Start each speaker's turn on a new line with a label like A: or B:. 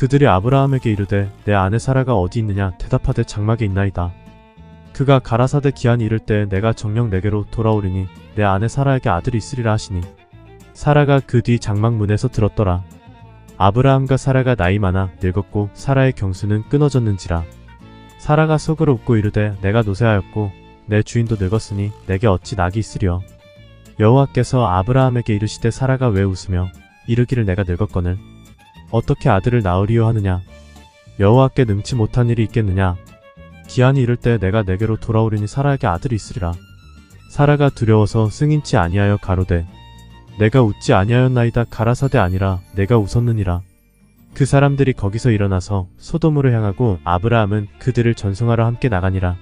A: 그들이 아브라함에게 이르되 내 아내 사라가 어디 있느냐 대답하되 장막에 있나이다. 그가 가라사대 기한이 이를 때 내가 정령 내게로 돌아오리니 내 아내 사라에게 아들이 있으리라 하시니 사라가 그 뒤 장막 문에서 들었더라. 아브라함과 사라가 나이 많아 늙었고 사라의 경수는 끊어졌는지라. 사라가 속으로 웃고 이르되 내가 노쇠하였고 내 주인도 늙었으니 내게 어찌 낙이 있으리요. 여호와께서 아브라함에게 이르시되 사라가 왜 웃으며 이르기를 내가 늙었거늘 어떻게 아들을 낳으리요 하느냐? 여호와께 능치 못한 일이 있겠느냐? 기한이 이를 때 내가 내게로 돌아오리니 사라에게 아들이 있으리라. 사라가 두려워서 승인치 아니하여 가로되 내가 웃지 아니하였나이다 가라사대 아니라 내가 웃었느니라. 그 사람들이 거기서 일어나서 소돔으로 향하고 아브라함은 그들을 전송하러 함께 나가니라